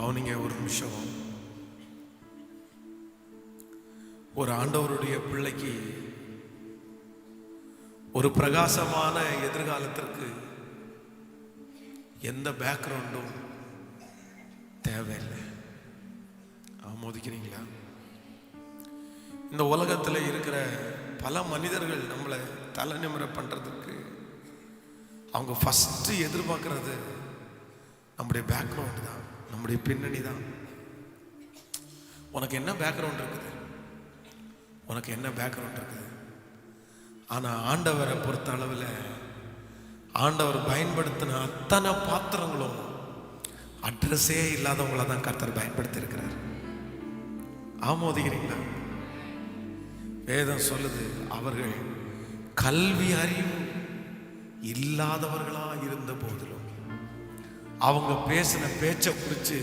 கவனிங்க ஒரு நிமிஷம். ஒரு ஆண்டவருடைய பிள்ளைக்கு ஒரு பிரகாசமான எதிர்காலத்திற்கு எந்த பேக்ரவுண்டும் தேவையில்லை. ஆமோதிக்கிறீங்களா? இந்த உலகத்தில் இருக்கிற பல மனிதர்கள் நம்மளை தலை நிமிர பண்ணுறதுக்கு அவங்க ஃபஸ்ட்டு எதிர்பார்க்கறது நம்முடைய பேக்ரவுண்ட் தான். நம்முடைய பின்னணி தான் உனக்கு என்ன பேக்ரவுண்ட் இருக்குது? உனக்கு என்ன பேக்ரவுண்ட் இருக்குது? ஆனால் ஆண்டவரை பொறுத்த அளவில் ஆண்டவர் பயன்படுத்தின அத்தனை பாத்திரங்களும் அட்ரஸே இல்லாதவங்கள தான் கர்த்தர் பயன்படுத்தியிருக்கிறார். ஆமோதிகிறீங்களா ஆமோதிக்கிறீங்களா? வேதம் சொல்லுது அவர்கள் கல்வி அறிவு இல்லாதவர்களாக இருந்த போதிலும் அவங்க பேசின பேச்சை குறித்து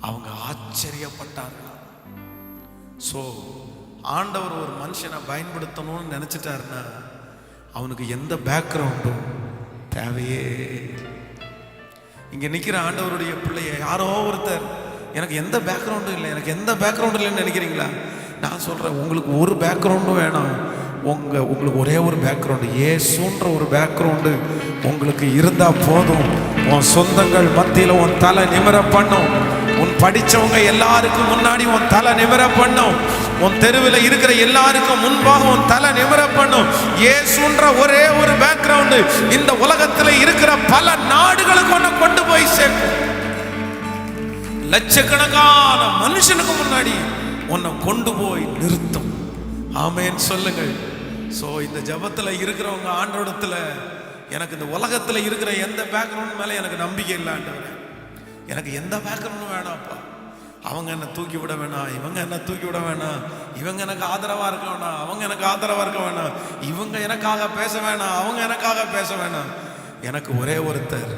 அவங்க ஆச்சரியப்பட்டார்கள் ஸோ ஆண்டவர் ஒரு மனுஷனை பயன்படுத்தணும்னு நினச்சிட்டாருன்னா அவனுக்கு எந்த பேக்ரவுண்டும் தேவையே இங்கே நிற்கிற ஆண்டவருடைய பிள்ளைய யாரோ ஒருத்தர் எனக்கு எந்த பேக்ரவுண்டும் இல்லை எனக்கு எந்த பேக்ரவுண்டும் இல்லைன்னு நினைக்கிறீங்களா? நான் சொல்கிறேன் உங்களுக்கு ஒரு பேக்ரவுண்டும் வேணாம். உங்கள் உங்களுக்கு ஒரே ஒரு பேக்ரவுண்டு ஏசுன்ற ஒரு பேக்ரவுண்டு உங்களுக்கு இருந்தால் போதும். உன் சொந்தங்கள் மத்தியில் உன் தலை நிமிர பண்ணும். உன் படித்தவங்க எல்லாருக்கும் முன்னாடி உன் தலை நிமிர பண்ணும். உன் தெருவில் இருக்கிற எல்லாருக்கும் முன்பாக உன் தலை நிமிர பண்ணும். ஏசுன்ற ஒரே ஒரு பேக்ரவுண்டு இந்த உலகத்தில் இருக்கிற பல நாடுகளுக்கு ஒன்று கொண்டு போய் சேர்க்கும். லட்சக்கணக்கான மனுஷனுக்கு முன்னாடி உன்னை கொண்டு போய் நிறுத்தும். ஆமேன்னு சொல்லுங்கள். ஸோ இந்த ஜபத்தில் இருக்கிறவங்க ஆண்டோடத்தில் எனக்கு இந்த உலகத்தில் இருக்கிற எந்த பேக்ரவுண்ட் மேலே எனக்கு நம்பிக்கை இல்லை ஆண்டவரே. எனக்கு எந்த பேக்ரவுண்டும் வேணாம்ப்பா. அவங்க என்ன தூக்கி விட வேணாம் இவங்க என்ன தூக்கி விட வேணாம் இவங்க எனக்கு ஆதரவாக இருக்க வேணாம் அவங்க எனக்கு ஆதரவாக இருக்க வேணாம் இவங்க எனக்காக பேச வேணாம் அவங்க எனக்காக பேச வேணாம். எனக்கு ஒரே ஒருத்தர்.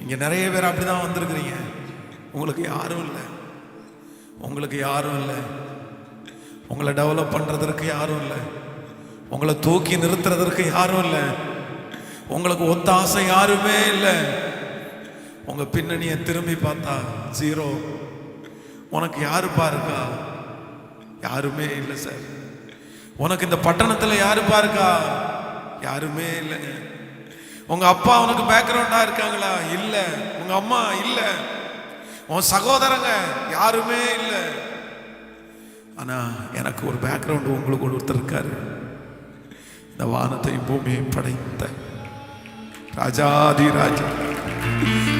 இங்கே நிறைய பேர் அப்படி தான் வந்திருக்கிறீங்க. உங்களுக்கு யாரும் இல்லை. உங்களுக்கு யாரும் இல்லை. உங்களை டெவலப் பண்ணுறதற்கு யாரும் இல்லை. உங்களை தூக்கி நிறுத்துறதற்கு யாரும் இல்லை. உங்களுக்கு ஒத்த ஆசை யாருமே இல்லை. உங்க பின்னணியை திரும்பி பார்த்தா ஜீரோ உனக்கு யாருப்பா இருக்கா யாருமே இல்லை சார் உனக்கு இந்த பட்டணத்தில் யாருப்பா இருக்கா யாருமே இல்லைங்க உங்க அப்பா உனக்கு பேக்ரவுண்டா இருக்காங்களா? இல்லை. உங்க அம்மா இல்லை. உன் சகோதரங்க யாருமே இல்லை. ஆனா எனக்கு ஒரு பேக்ரவுண்டு உங்களுக்கு ஒருத்தர் இருக்காரு. இந்த வானத்தையும் பூமியையும் படைத்த ராஜாதி ராஜா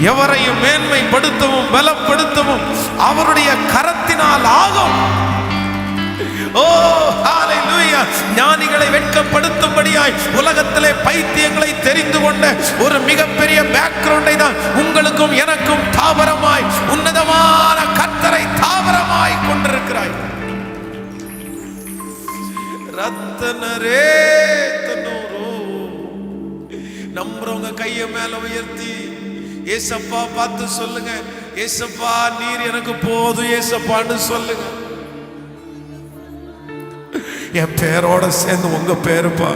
எவரையும் மேன்மைப்படுத்தவும் பலப்படுத்தவும் அவருடைய கரத்தினால் ஆகும். ஓ ஞானிகளை வெட்கப்படுத்தும்படியாய் உலகத்திலே பைத்தியங்களை தெரிந்து கொண்ட ஒரு மிகப்பெரிய பேக்ரவுண்டை தான் உங்களுக்கும் எனக்கும் தாவரமாய் உன்னதமான கத்தரை தாவரமாய் கொண்டிருக்கிறாய். ரத்தனரே. கையை மேல உயர்த்தி ஏசப்பா பார்த்து சொல்லுங்க. ஏசப்பா நீர் எனக்கு போதும் ஏசப்பான்னு சொல்லுங்க. என் பேரோட சேர்ந்து உங்க பேருப்பா.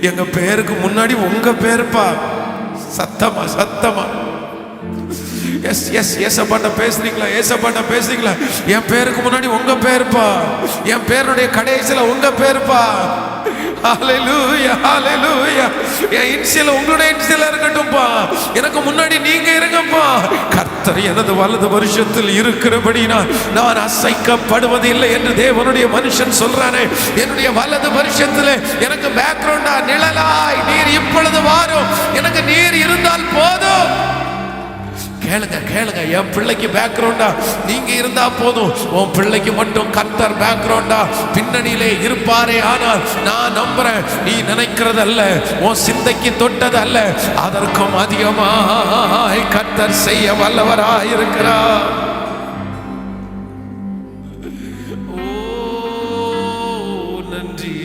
எங்க பேருக்கு முன்னாடி உங்க பேருப்பா. சத்தமா சத்தமா. எஸ் எஸ் ஏசப்பாட்ட பேசுறீங்களா? ஏசப்பாட்ட பேசுறீங்களா? என் பேருக்கு முன்னாடி உங்க பேருப்பா. என் பேருடைய கடைசியில உங்க பேருப்பா. உங்களுடைய இன்சியல் இருக்கட்டும்ப்பா எனக்கு முன்னாடி நீங்க இருங்கப்பா. கர்த்தர் எனது வலது வருஷத்தில் இருக்கிறபடி நான் நான் அசைக்கப்படுவதில்லை என்று தேவனுடைய மனுஷன் சொல்றானே. என்னுடைய வலது வருஷத்தில் எனக்கு பேக்ரவுண்டா நிழலாய் நீர் இப்பொழுது வாரும். எனக்கு நீர் இருந்தால் போதும். கேளுங்க கேளுங்க. என் பிள்ளைக்கு பேக்ரவுண்டா நீங்க இருந்தா போதும். உன் பிள்ளைக்கு மட்டும் கர்த்தர் பேக்ரவுண்டா பின்னணியிலே இருப்பாரே ஆனால் நான் நம்புறேன் நீ நினைக்கிறது அல்ல உன் சிந்தைக்கு தொட்டது அல்ல அதற்கும் அதிகமாய் கர்த்தர் செய்ய வல்லவராய் இருக்கிறார். ஓ நன்றி.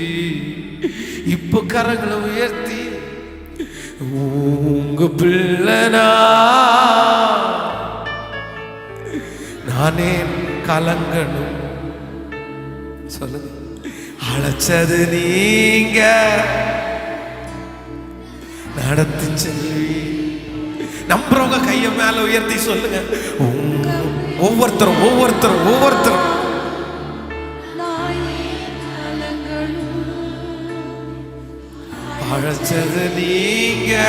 இப்போ கரங்களை உயர்த்தி உங்க பிள்ளனா நானே கலங்கணும். சொல்லுங்க. அழைச்சது நீங்க. நடத்தி செல்வி. நம்புறவங்க கையை மேல உயர்த்தி சொல்லுங்க. ஒவ்வொருத்தரும் ஒவ்வொருத்தரும் ஒவ்வொருத்தரும். அழைச்சது நீங்க.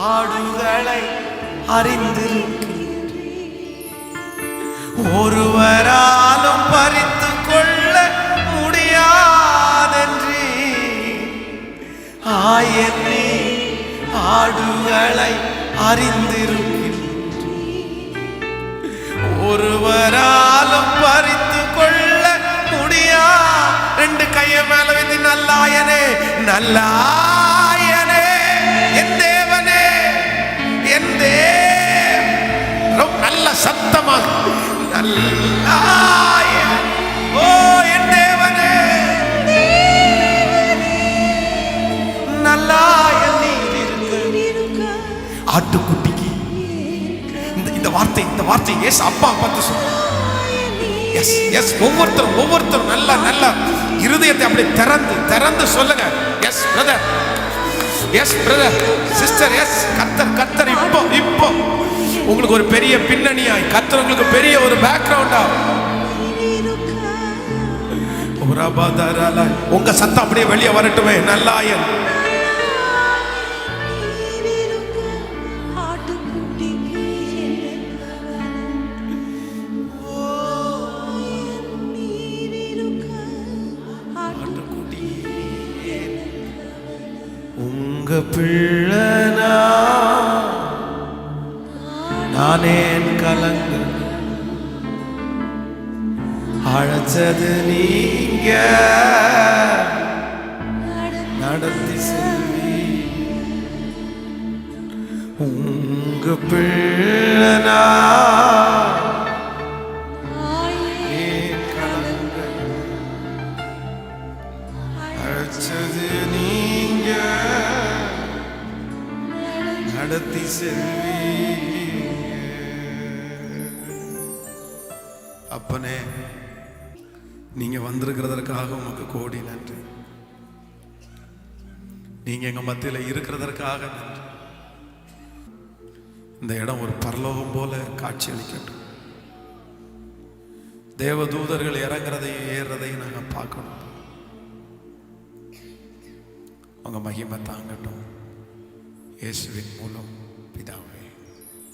பாடுகளை அறிந்திருக்கிறீர். ஒருவராலும் பறித்து கொள்ள முடியாதென்றி ஆயனே ஆடுகளை அறிந்திருக்கிறீர். ஒருவராலும் பறித்து கொள்ள முடியா? ரெண்டு கையை மேல வைத்து நல்லாயனே நல்லா ஆட்டுக்குட்டிக்கு. இந்த இந்த வார்த்தை இந்த வார்த்தை எஸ் அப்பா பார்த்து சொல்லுங்க எஸ் எஸ் ஒவ்வொருத்தரும் ஒவ்வொருத்தரும் நல்லா நல்லா இருதயத்தை அப்படி திறந்து திறந்து சொல்லுங்க. Yes brother yes brother sister yes Qatar Qatar இப்போ இப்போ. உங்களுக்கு ஒரு பெரிய பின்னணியாய் கத்தர் உங்களுக்கு பெரிய ஒரு பேக்ரவுண்டா உங்க சத்தம் அப்படியே வெளியே வரட்டுமே நல்லாயன். பிள்ளனா நானேன் கலங்கு. அழைச்சது நீங்க நடத்தி செல்வி உங்க பிள்ளனா அப்பனே நீங்கள் வந்திருக்கிறதற்காக உமக்கு கோடி நன்றி. நீங்கள் எங்கள் மத்தியில் இருக்கிறதற்காக நன்றி. இந்த இடம் ஒரு பரலோகம் போல காட்சி அளிக்கட்டும். தேவதூதர்கள் இறங்குறதையும் ஏறுறதையும் நாங்கள் பார்க்கணும். உங்கள் மகிமை தாங்கட்டும். இயேசுவின் மூலம் பிதாவே.